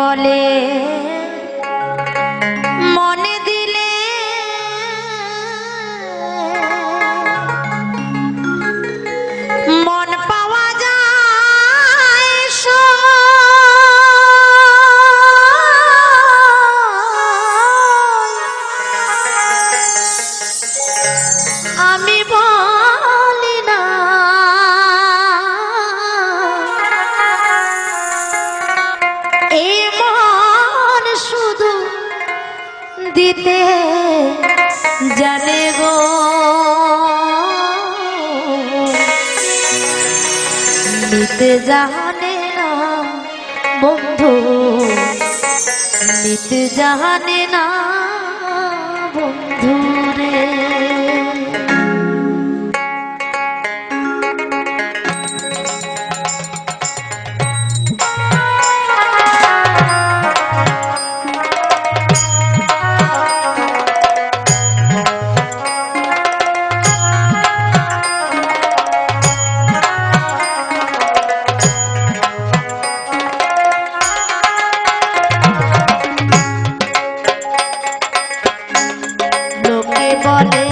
বলে মনে দিলে মন পাওয়া যায় আমি দিতে জানে গো। নিতে না বন্ধু। নিতে জানে না বন্ধু রে। বলে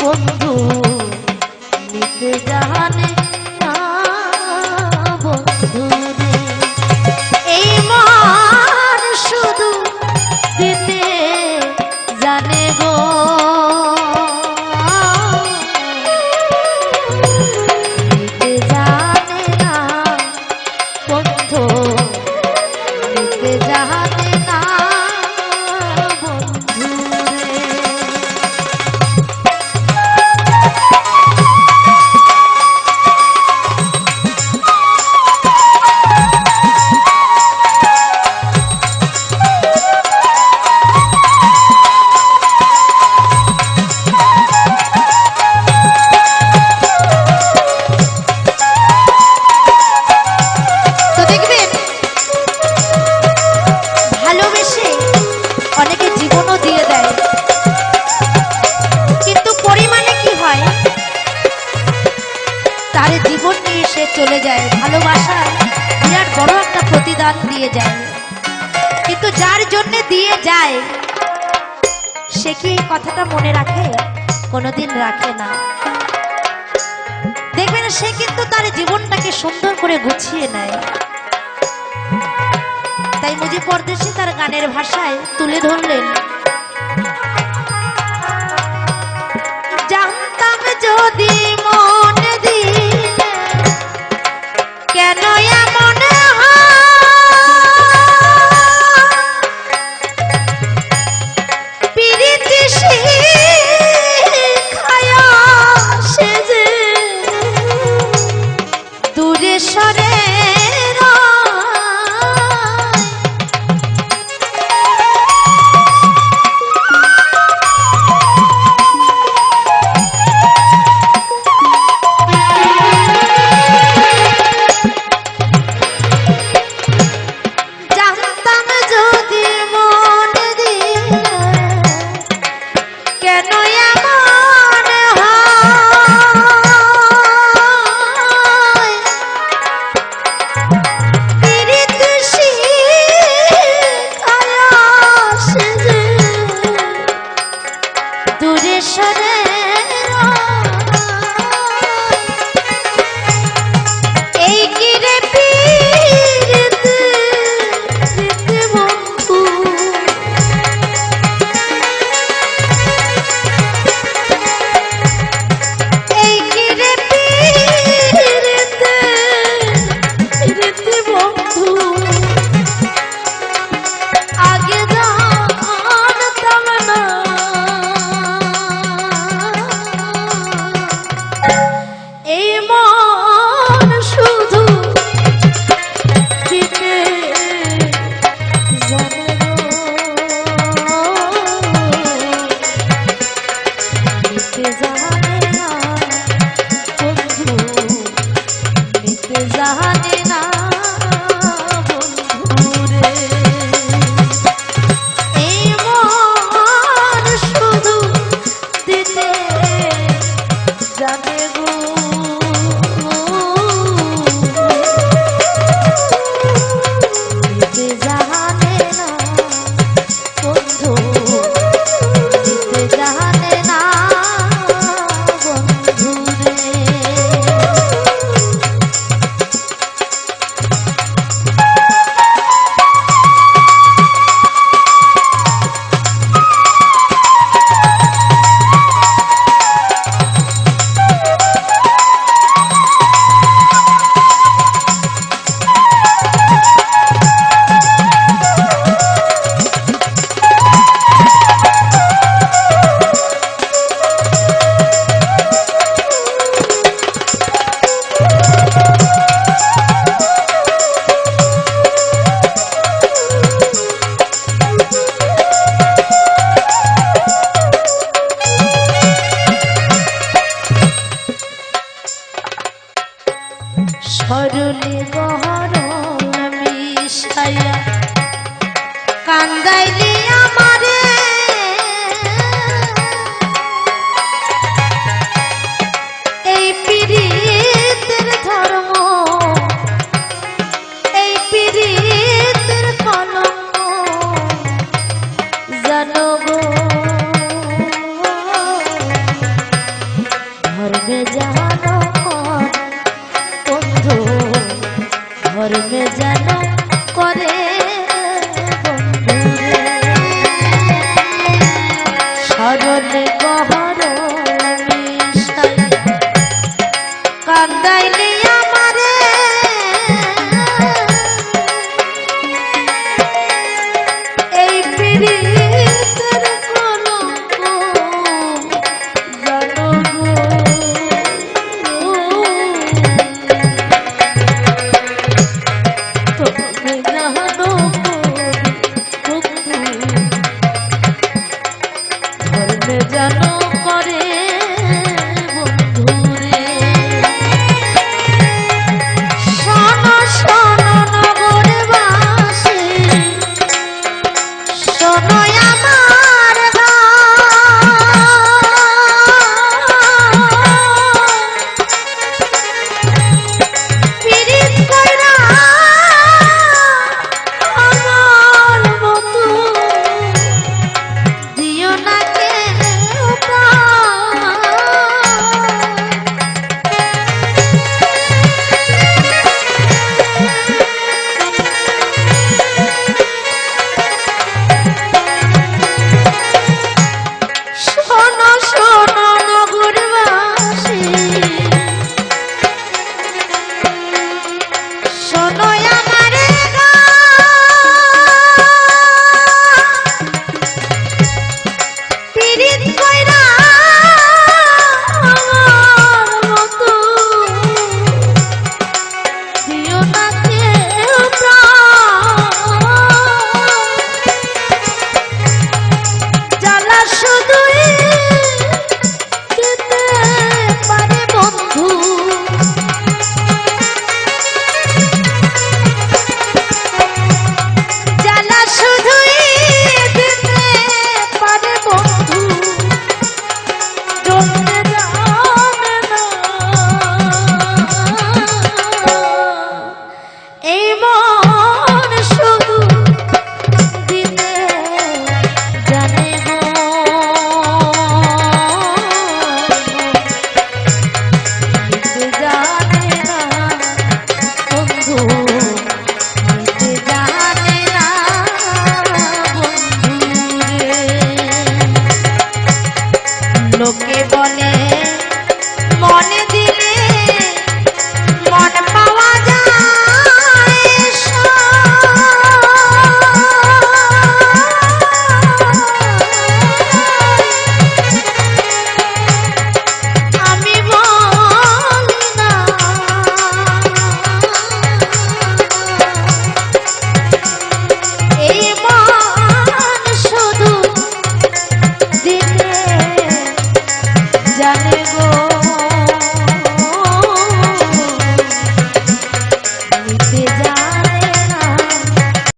বন্ধু নিতে জানে দিয়ে দেয়। কিন্তু পরিমাণে কি হয়? তার জীবন নিয়ে সে চলে যায় ভালোবাসায়, বিরাট বড় একটা প্রতিদান দিয়ে যায়। কিন্তু যার জন্য দিয়ে যায়, সে কি এই কথাটা মনে রাখে? কোনোদিন রাখে না। দেখবেন সে কিন্তু তার জীবনটাকে সুন্দর করে গুছিয়ে নেয়। তাই মুজি পরদেশি তার গানের ভাষায় তুলে ধরলেন যদি মন দিলে কেন এমন সরলে গহরণ মিশাইয়া কান্দাইলি